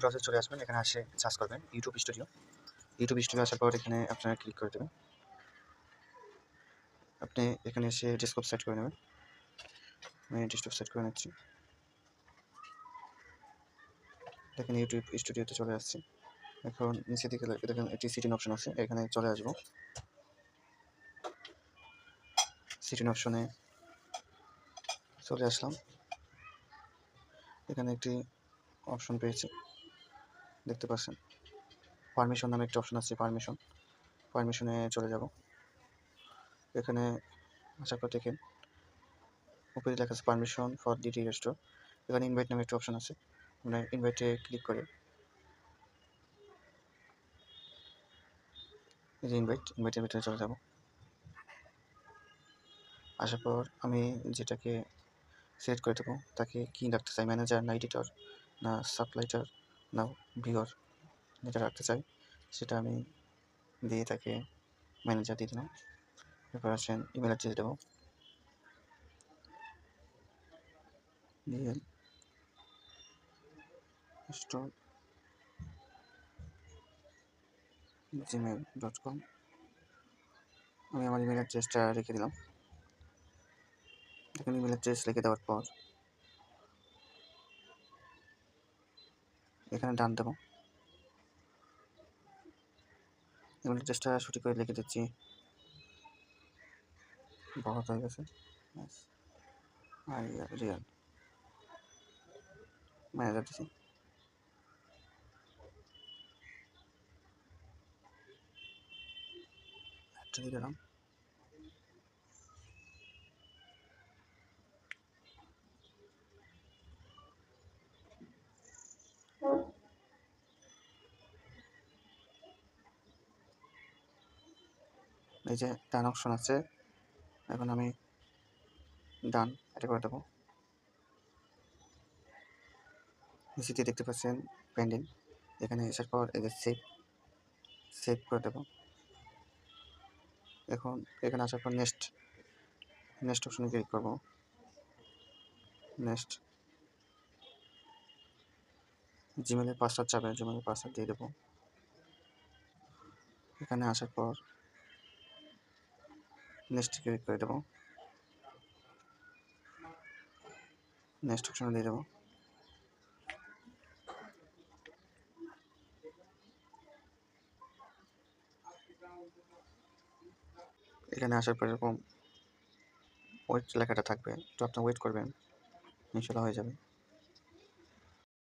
Browser চলে আসবেন, এখানে আসে সার্চ করবেন ইউটিউব স্টুডিও ইউটিউব স্টুডিও আসার পর এখানে আপনারা ক্লিক করে দেবেন। আপনি এখানে এসে ডেস্কটপ সেট করে নেবেন। আমি ডেস্কটপ সেট করে নিচ্ছি। দেখেন ইউটিউব স্টুডিওতে চলে আসছি। এখন নিচে দিকে দেখেন একটি সিটিং অপশন আছে, এখানে চলে আসব। সিটিং অপশনে চলে আসলাম। এখানে একটি অপশন পেয়েছি। দেখতে পাচ্ছেন। পারমিশন নামে একটি অপশন আছে পারমিশন পারমিশনে চলে যাব। এখানে আশা পর দেখেন, উপরে লেখা আছে পারমিশন ফর ডিটি রেস্টোর এখানে ইনভাইট নামে একটি অপশন আছে আমরা ইনভাইটে ক্লিক করে। এই যে ইনভাইট ইনভাইটের ভিতরে চলে যাব। আসার পর আমি যেটাকে সিলেক্ট করে দেবো, তাকে কী রাখতে চাই ম্যানেজার না এডিটর না সাপ্লাইটার না ভিওর যেটা রাখতে চাই, সেটা আমি দিয়ে তাকে ম্যানেজার দিয়ে দিলাম। এরপর আসেন ইমেল অ্যাড্রেস দেবো। দিয়ে জিমেল ডট কম আমি আমার ইমেল অ্যাড্রেসটা রেখে দিলাম। দেখুন ইমেল অ্যাড্রেস লিখে দেওয়ার পর এখানে ডান দেবো। ইমেল অ্যাড্রেসটা সঠিক করে লিখে দিচ্ছি। বহুত হয়ে গেছে। আর রিয়াল ম্যানেজার দিচ্ছি দিলাম। এই যে ডান অপশন আছে। এখন আমি ডান, এটা করে দেবো। নিচেতে দেখতে পাচ্ছেন পেন্ডিং এখানে আসার পর এই যে সেভ সেভ করে দেবো। এখন এখানে আসার পর নেক্সট নেক্সট অপশনে ক্লিক করব। নেক্সট জিমেলের পাসওয়ার্ড চাবে জিমেলের পাসওয়ার্ড দিয়ে দেবো। এখানে আসার পর নেক্সট ক্লিক করে দেবো। নেক্সট অপশনে দিয়ে দেবো। এখানে আসার পর এরকম ওয়েট লেখাটা থাকবে। তো আপনি ওয়েট করবেন, ইনশাল্লাহ হয়ে যাবে।